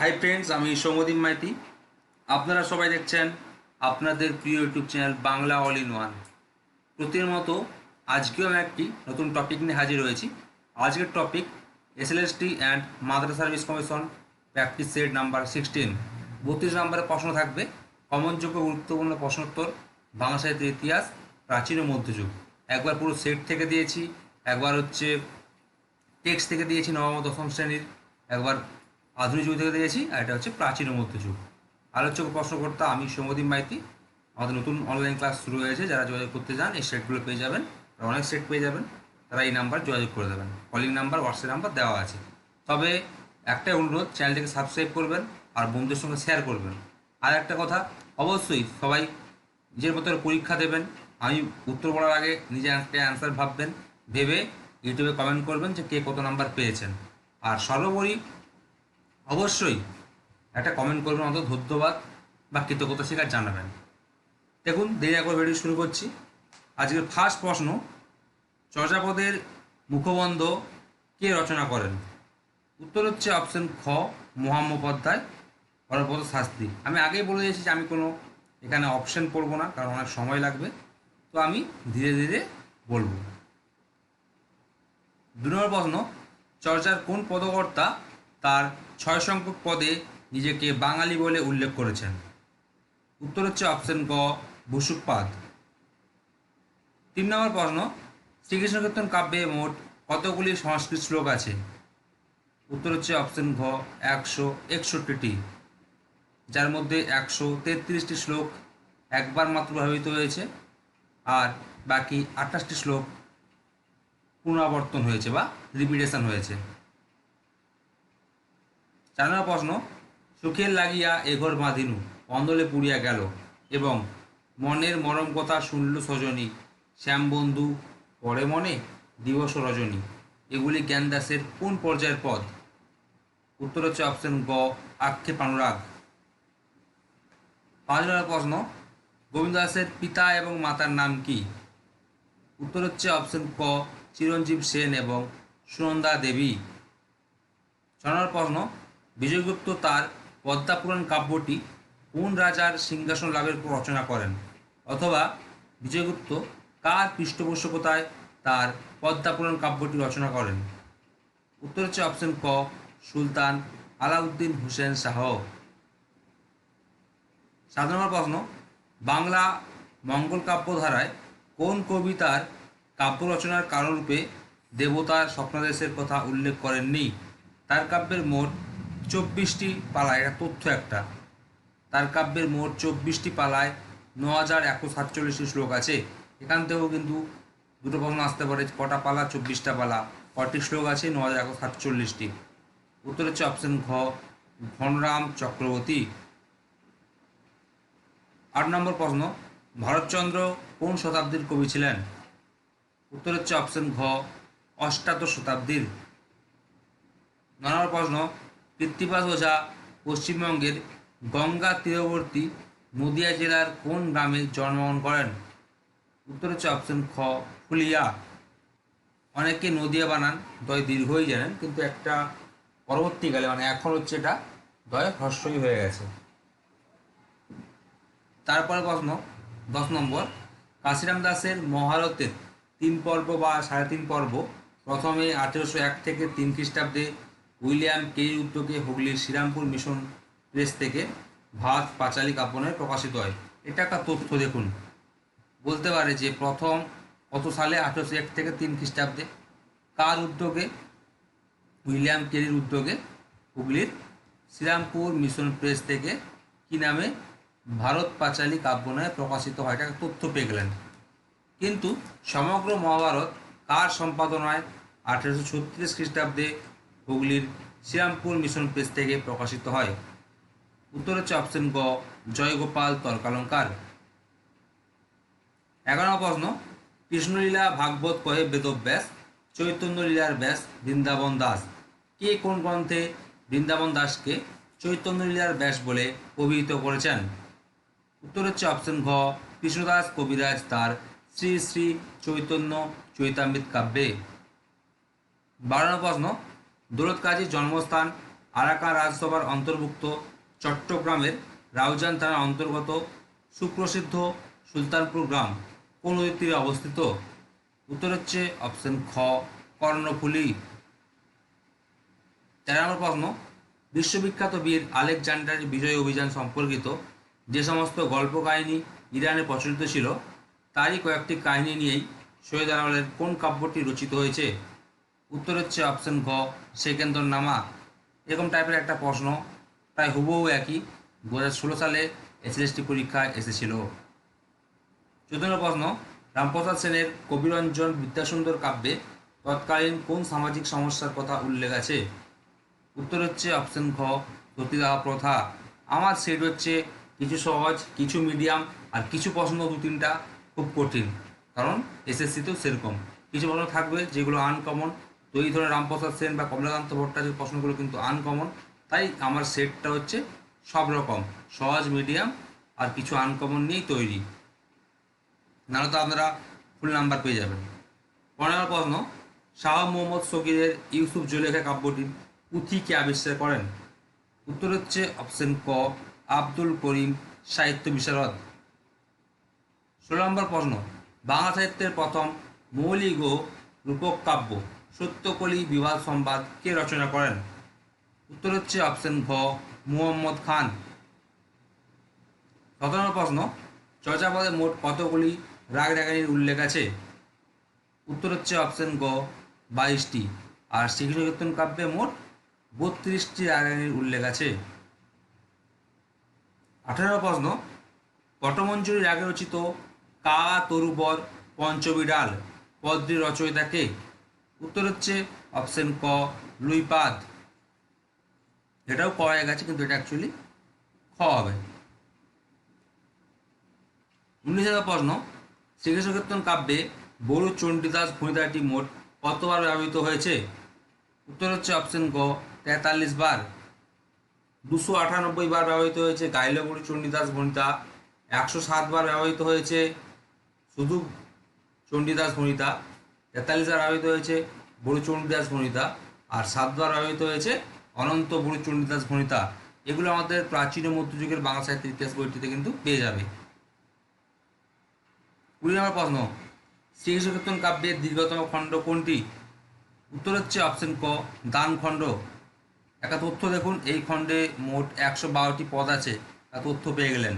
Hi friends আমি সৌমদীপ মাইতি। আপনারা সবাই দেখছেন আপনাদের প্রিয় YouTube channel Bangla all in one প্রতিদিনের মতো আজকেও আমি একটি নতুন টপিক নিয়ে হাজির হয়েছি। আজকের topic SLST and Madrasa service commission practice set number sixteen বত্রিশ নম্বরের প্রশ্ন থাকবে কমনযোগ্য গুরুত্বপূর্ণ প্রশ্নোত্তর, বাংলা সাহিত্যের ইতিহাস, প্রাচীন ও মধ্যযুগ। একবার পুরো সেট থেকে দিয়েছি, একবার হচ্ছে টেক্সট থেকে দিয়েছি নবম দশম শ্রেণির, একবার আধুনিক যুগ থেকে দিয়েছি আর এটা হচ্ছে প্রাচীন মধ্যযুগ আলোচক ও প্রশ্নকর্তা আমি সৌমদীপ মাইতি, আমাদের নতুন অনলাইন ক্লাস শুরু হয়েছে, যারা যোগাযোগ করতে চান, এই সেটগুলো পেয়ে যাবেন অনেক সেট পেয়ে যাবেন, তারা এই নাম্বার যোগাযোগ করে দেবেন। কলিং নাম্বার হোয়াটসঅ্যাপ নাম্বার দেওয়া আছে। তবে একটাই অনুরোধ চ্যানেলটিকে সাবস্ক্রাইব করবেন, আর বন্ধুদের সঙ্গে শেয়ার করবেন। আর একটা কথা, অবশ্যই সবাই নিজের মতো পরীক্ষা দেবেন। আমি উত্তর বলার আগে নিজে একটা অ্যান্সার ভাববেন, ভেবে ইউটিউবে কমেন্ট করবেন যে কে কত নাম্বার পেয়েছেন। আর সর্বোপরি অবশ্যই। একটা কমেন্ট করবেন অন্তত ধন্যবাদ বা কৃতজ্ঞতা স্বীকার জানাবেন। দেখুন, দেরি একবার ভিডিও শুরু করছি। আজকের ফার্স্ট প্রশ্ন, চর্যাপদের মুখবন্ধ কে রচনা করেন? উত্তর হচ্ছে অপশন খ মহাম্মোপাধ্যায় হরপদ শাস্ত্রী। আমি আগেই বলে দিয়েছি যে আমি কোনো এখানে অপশন পড়ব না, কারণ অনেক সময় লাগবে। তো আমি ধীরে ধীরে বলব। দু নম্বর প্রশ্ন, চর্চার কোন পদকর্তা তার ছয় সংখ্যক পদে নিজেকে বাঙালি বলে উল্লেখ করেছেন। উত্তর হচ্ছে অপশন গ বসুকপাদ তিন নম্বর প্রশ্ন শ্রীকৃষ্ণ কীর্তন কাব্যে মোট কতগুলি সংস্কৃত শ্লোক আছে? উত্তর হচ্ছে অপশন ঘ, একশো একষট্টিটি। যার মধ্যে একশো তেত্রিশটি শ্লোক একবার মাত্র ব্যবহৃত হয়েছে আর বাকি আঠাশটি শ্লোক পুনরাবর্তন হয়েছে বা রিপিটেশন হয়েছে। চার প্রশ্ন, সুখের লাগিয়া এঘর বাঁধিনু, অন্দলে পুড়িয়া গেল এবং মনের মরম কথা শুনল সজনী শ্যামবন্ধু পরে মনে, দিবস রজনী। এগুলি জ্ঞানদাসের কোন পর্যায়ের পদ? উত্তর হচ্ছে অপশন গ, আক্ষেপ অনুরাগ। পাঁচ নম্বর প্রশ্ন গোবিন্দ দাসের পিতা এবং মাতার নাম কি? উত্তর হচ্ছে অপশন ক, চিরঞ্জীব সেন এবং সুনন্দা দেবী। ছ নম্বর প্রশ্ন বিজয়গুপ্ত তার পদ্মাপুরাণ কাব্যটি কোন রাজার সিংহাসন লাভের পর রচনা করেন? অথবা বিজয়গুপ্ত কার পৃষ্ঠপোষকতায় তার পদ্মাপুরাণ কাব্যটি রচনা করেন? উত্তর হচ্ছে অপশন ক, সুলতান আলাউদ্দিন হুসেন শাহ। সাত নম্বর প্রশ্ন, বাংলা মঙ্গল কাব্য ধারায় কোন কবিতার কাব্য রচনার কারণরূপে দেবতার স্বপ্নাদেশের কথা উল্লেখ করেননি? তার কাব্যের মোট চব্বিশটি পালায়, এটা তথ্য একটা। তার কাব্যের মোট চব্বিশটি পালায় ন হাজার একশো সাতচল্লিশটি শ্লোক আছে। এখান থেকেও কিন্তু দুটো প্রশ্ন আসতে পারে, কটা পালা, চব্বিশটা পালা। কটি শ্লোক আছে? ন হাজার একশো সাতচল্লিশটি। উত্তর হচ্ছে অপশন ঘ, ঘনরাম চক্রবর্তী। আট নম্বর প্রশ্ন, ভরতচন্দ্র কোন শতাব্দীর কবি ছিলেন? উত্তর হচ্ছে অপশন ঘ, অষ্টাদশ শতাব্দীর। নম্বর প্রশ্ন কৃত্তিবাস ওঝা পশ্চিমবঙ্গের গঙ্গা তীরবর্তী নদিয়া জেলার কোন গ্রামে জন্মগ্রহণ করেন? উত্তর হচ্ছে অপশন খ, ফুলিয়া। অনেকে নদিয়া বানান, দয় দীর্ঘই জানেন, কিন্তু একটা পরবর্তীকালে মানে এখন হচ্ছে এটা দয় হ্রস্বই হয়ে গেছে। তারপরে প্রশ্ন, দশ নম্বর, কাশিরাম দাসের মহারতের তিন পর্ব বা সাড়ে তিন পর্ব প্রথমে আঠেরোশো এক থেকে তিন খ্রিস্টাব্দে উইলিয়াম কেই উদ্যোগে হুগলির শ্রীরামপুর মিশন প্রেস থেকে ভাত, পাঁচালী কাপনে প্রকাশিত হয়। এটা একটা তথ্য দেখুন। বলতে পারে যে প্রথম কত সালে আঠেরোশো এক থেকে তিন খ্রিস্টাব্দে কার উদ্যোগে, উইলিয়াম কেরির উদ্যোগে হুগলির শ্রীরামপুর মিশন প্রেস থেকে কি নামে ভারত পাঁচালী কাব্যনয় প্রকাশিত হয়? এটা তথ্য পেয়ে গেলেন। কিন্তু সমগ্র মহাভারত কার সম্পাদনায় আঠেরোশো ছত্রিশ খ্রিস্টাব্দে হুগলির শ্রীরামপুর মিশন প্রেস থেকে প্রকাশিত হয়। উত্তর হচ্ছে অপশন গ, জয়গোপাল তর্কালঙ্কার। এগারো প্রশ্ন, কৃষ্ণলীলা ভাগবত কহে বেদব্যাস চৈতন্যলীলার ব্যাস বৃন্দাবন দাস। কে কোন গ্রন্থে বৃন্দাবন দাসকে চৈতন্যলীলার ব্যাস বলে অভিহিত করেছেন? উত্তর হচ্ছে অপশন ঘ, কৃষ্ণদাস কবিরাজ তার শ্রী শ্রী চৈতন্য চৈতামৃত কাব্যে। বারো প্রশ্ন দৌলত কাজীর জন্মস্থান আরাকা রাজসভার অন্তর্ভুক্ত চট্টগ্রামের রাউজান থানার অন্তর্গত সুপ্রসিদ্ধ সুলতানপুর গ্রাম, কোন নদীর তীরে অবস্থিত? উত্তর হচ্ছে অপশন খ, কর্ণফুলি। তেরো নম্বর প্রশ্ন, বিশ্ববিখ্যাত বীর আলেকজান্ডারের বিজয় অভিযান সম্পর্কিত যে সমস্ত গল্প কাহিনী ইরানে প্রচলিত ছিল, তারই কয়েকটি কাহিনী নিয়েই সৈয়দ আলালের কোন কাব্যটি রচিত হয়েছে? উত্তর হচ্ছে অপশন ঘ সেকেন্দর নামা এরকম টাইপের একটা প্রশ্ন, প্রায় হুবহু একই। দু হাজার ষোলো সালে এসএসটি পরীক্ষায় এসেছিল। চতুর্থ প্রশ্ন, রামপ্রসাদ সেনের কবিরঞ্জন বিদ্যাসুন্দর কাব্যে তৎকালীন কোন সামাজিক সমস্যার কথা উল্লেখ আছে? উত্তর হচ্ছে অপশন ঘ সতীদাহ প্রথা। আমার সেট হচ্ছে কিছু সহজ, কিছু মিডিয়াম আর কিছু প্রশ্ন দু তিনটা খুব কঠিন। কারণ এসএসসিতেও সেরকম। কিছু প্রশ্ন থাকবে যেগুলো আনকমন তো এই ধরনের রামপ্রসাদ সেন বা কমলাকান্ত ভট্টাচার্যের প্রশ্নগুলো কিন্তু আনকমন তাই আমার সেটটা হচ্ছে সব রকম, সহজ মিডিয়াম আর কিছু আনকমন নিয়েই তৈরি। নাহলে তো আপনারা ফুল নাম্বার পেয়ে যাবেন। পনেরো প্রশ্ন, শাহ মোহাম্মদ সকিরের ইউসুফ জুলেখা কাব্যটি পুঁথি কে আবিষ্কার করেন? উত্তর হচ্ছে অপশন ক, আব্দুল করিম সাহিত্য বিশারদ। ষোলো নম্বর প্রশ্ন, বাংলা সাহিত্যের প্রথম মৌলিক ও রূপক কাব্য। সত্যকলি বিবাদ সংবাদ কে রচনা করেন? উত্তর হচ্ছে অপশন ঘ, মুহাম্মদ খান। সতেরো প্রশ্ন, চর্যাপদে মোট কতগুলি রাগ রাগানির উল্লেখ আছে? উত্তর হচ্ছে অপশন গ, বাইশটি। আর শ্রীকৃষ্ণ কাব্যে মোট বত্রিশটি রাগানির উল্লেখ আছে। আঠারো প্রশ্ন পটমঞ্জুরি রাগে রচিত কা তরুবর পঞ্চবিডাল পদ্রি রচয়িতাকে উত্তর হচ্ছে অপশন ক লুইপাদ এটাও ক হয়ে গেছে, কিন্তু এটা অ্যাকচুয়ালি খ হবে। উনিশ হাজার প্রশ্ন শ্রীকৃষ্ণ কাব্যে বড়ু চণ্ডীদাস ভূমিতাটি মোট কতবার ব্যবহৃত হয়েছে? উত্তর হচ্ছে অপশন গ তেতাল্লিশ বার। দুশো আটানব্বই বার ব্যবহৃত হয়েছে গাইলে বড়ু চণ্ডীদাস ভণিতা একশো সাত বার ব্যবহৃত হয়েছে শুধু চণ্ডীদাস ভণিতা তেতাল্লিশ বার ব্যবহৃত হয়েছে বড়ু চণ্ডীদাস ভণিতা, আর সাতবার ব্যবহৃত হয়েছে অনন্ত বড়ু চণ্ডীদাস ভণিতা। এগুলো আমাদের প্রাচীন ও মধ্যযুগের বাংলা সাহিত্যের ইতিহাস বইটিতে কিন্তু পেয়ে যাবে। কুড়ি নম্বর প্রশ্ন শ্রীকৃষ্ণ কীর্তন কাব্যের দীর্ঘতম খণ্ড কোনটি? উত্তর হচ্ছে অপশন ক, দান খণ্ড। একটা তথ্য দেখুন, এই খণ্ডে মোট একশো বারোটি পদ আছে, তা তথ্য পেয়ে গেলেন।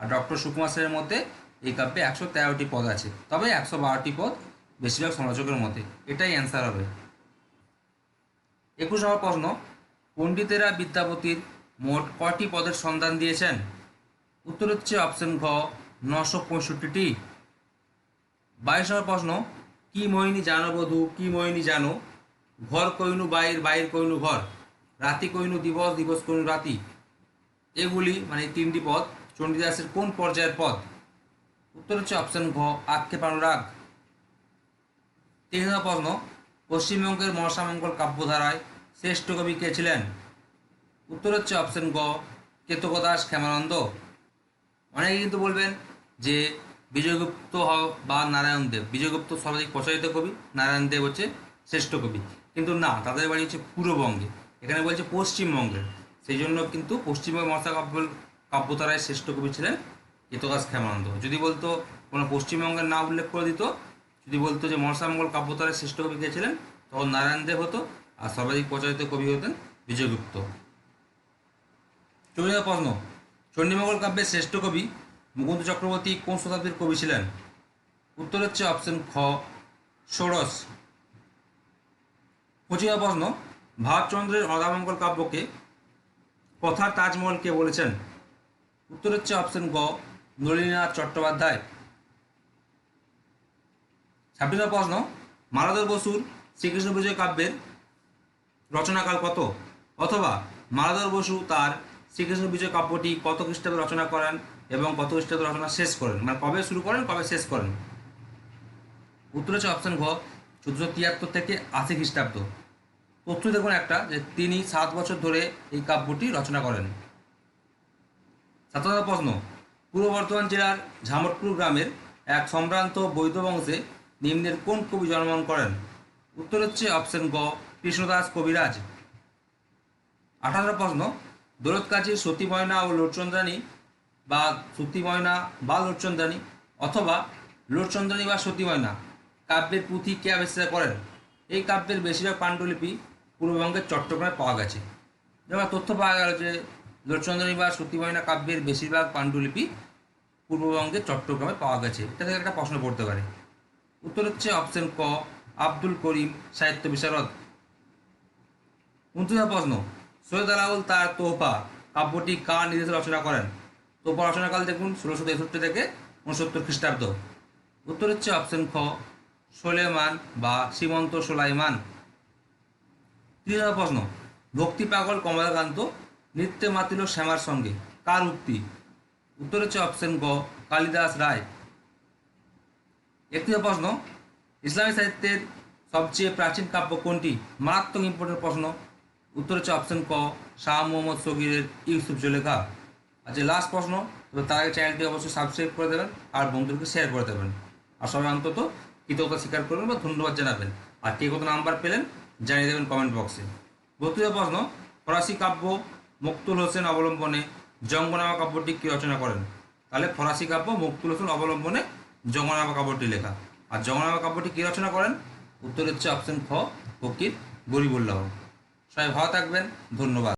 আর ডক্টর সুকুমার সেনের মধ্যে এই কাব্যে একশো তেরোটি পদ আছে, তবে একশো বারোটি পদ বেশিরভাগ সমালোচকের মধ্যে এটাই অ্যান্সার হবে। একুশ নম্বর প্রশ্ন, পণ্ডিতেরা বিদ্যাপতির মোট কটি পদের সন্ধান দিয়েছেন? উত্তর হচ্ছে অপশন ঘ, নশো পঁয়ষট্টিটি। বাইশ নম্বর প্রশ্ন, কি মোহিনী জানো বধূ, কি মোহিনী জানো? ঘর কইনু বাইর বাইর কইনু ঘর। রাতি কইনু দিবস দিবস কইনু রাতি। এগুলি মানে তিনটি পদ চণ্ডীদাসের কোন পর্যায়ের পদ? উত্তর হচ্ছে অপশন ঘ, আক্ষেপানুরাগ। তিন প্রশ্ন পশ্চিমবঙ্গের মহাসামঙ্গল কাব্যধারায় শ্রেষ্ঠ কবি কে ছিলেন? উত্তর হচ্ছে অপশন গ কেতকদাস ক্ষেমানন্দ। অনেকে কিন্তু বলবেন যে বিজয়গুপ্ত বা নারায়ণ দেব। বিজয়গুপ্ত সর্বাধিক প্রচারিত কবি, নারায়ণ দেব হচ্ছে শ্রেষ্ঠ কবি। কিন্তু না, তাদের বাড়ি হচ্ছে পূর্ববঙ্গে। এখানে বলছে পশ্চিমবঙ্গের সেই জন্য কিন্তু পশ্চিমবঙ্গের মহাসা কাব্য কাব্যতারায় শ্রেষ্ঠ কবি ছিলেন কেতকাস ক্ষেমানন্দ। যদি বলতো কোনো পশ্চিমবঙ্গের নাম উল্লেখ করে দিত যদি বলতো যে মহাসামঙ্গল কাব্যতারায় শ্রেষ্ঠ কবি কে ছিলেন, তখন নারায়ণ দেব হতো আর সর্বাধিক প্রচারিত কবি হতেন বিজয়গুপ্ত চৌদ্দ প্রশ্ন। চণ্ডীমঙ্গল কাব্যের শ্রেষ্ঠ কবি মুকুন্দ চক্রবর্তী কোন শতাব্দীর কবি ছিলেন? উত্তর হচ্ছে অপশন খ, ষোড়শ। পঁচিশ প্রশ্ন। ভারতচন্দ্রের অদামঙ্গল কাব্যকে কথার তাজমহল কে বলেছেন? উত্তর হচ্ছে অপশন গ নলিনীনাথ চট্টোপাধ্যায়। ছাব্বিশ প্রশ্ন মালাধর বসুর শ্রীকৃষ্ণ বিজয় কাব্যের রচনাকাল কত? অথবা মালাধর বসু তার শ্রীকৃষ্ণ বিজয় কাব্যটি কত খ্রিস্টাব্দে রচনা করেন এবং কত খ্রিস্টাব্দে রচনা শেষ করেন? মানে কবে শুরু করেন, কবে শেষ করেন? উত্তর হচ্ছে অপশন ঘ, চোদ্দশো তিয়াত্তর থেকে আশি খ্রিস্টাব্দ। তথ্য দেখুন একটা, যে তিনি সাত বছর ধরে এই কাব্যটি রচনা করেন। সাত প্রশ্ন, পূর্ব বর্ধমান জেলার ঝামটপুর গ্রামের এক সম্ভ্রান্ত বৈধ বংশে নিম্নের কোন কবি জন্মগ্রহণ করেন? উত্তর হচ্ছে অপশন গ, কৃষ্ণদাস কবিরাজ। আঠারো প্রশ্ন, দৌলত কাজীর সতী ময়না ও লোটচন্দ্রানী বা সতী ময়না বা লোটচন্দ্রানী অথবা লোটচন্দ্রানী বা সতী ময়না কাব্যের পুঁথি কে আবিষ্কার করেন? এই কাব্যের বেশিরভাগ পাণ্ডুলিপি পূর্ববঙ্গের চট্টগ্রামে পাওয়া গেছে। যেমন তথ্য পাওয়া গেল যে লোটচন্দ্রানী বা সতী ময়না কাব্যের বেশিরভাগ পাণ্ডুলিপি পূর্ববঙ্গের চট্টগ্রামে পাওয়া গেছে। এটা থেকে একটা প্রশ্ন পড়তে পারে। উত্তর হচ্ছে অপশন ক, আব্দুল করিম সাহিত্য বিশারদ। উনত্রিশ প্রশ্ন, সৈয়দ আলাউল তার তোহফা কাব্যটি কার নির্দেশে রচনা করেন? তোহফা রচনাকাল দেখুন, ষোলোশো তেষট্টি থেকে উনসত্তর খ্রিস্টাব্দ। উত্তর হচ্ছে অপশন খ, সোলেমান বা সীমন্ত সোলাইমান। তৃতীয় প্রশ্ন, ভক্তি পাগল কমলাকান্ত নৃত্যে মাতিল শ্যামার সঙ্গে কার উক্তি? উত্তর হচ্ছে অপশন গ, কালিদাস রায়। একত্রিশ প্রশ্ন, ইসলামী সাহিত্যের সবচেয়ে প্রাচীন কাব্য কোনটি? মারাত্মক ইম্পর্টেন্ট প্রশ্ন। উত্তর হচ্ছে অপশন ক, শাহ মোহাম্মদ সগিরের ইউসুফ জলেখা। আচ্ছা লাস্ট প্রশ্ন তবে তার আগে চ্যানেলটি অবশ্যই সাবস্ক্রাইব করে দেবেন আর বন্ধুদেরকে শেয়ার করে দেবেন। আর সবাই অন্তত কৃতজ্ঞতা স্বীকার করবেন বা ধন্যবাদ জানাবেন। আর কে কত নাম্বার পেলেন, জানিয়ে দেবেন কমেন্ট বক্সে বত্রিশ প্রশ্ন, ফরাসি কাব্য মকতুল হোসেন অবলম্বনে জঙ্গনামা কাব্যটি কি রচনা করেন? তাহলে ফরাসি কাব্য মকতুল হোসেন অবলম্বনে জঙ্গনামা কাব্যটি লেখা। আর জঙ্গনামা কাব্যটি কী রচনা করেন? উত্তর হচ্ছে অপশন খ, ফকির গরিবুল্লাহ। সবাই ভালো থাকবেন, ধন্যবাদ।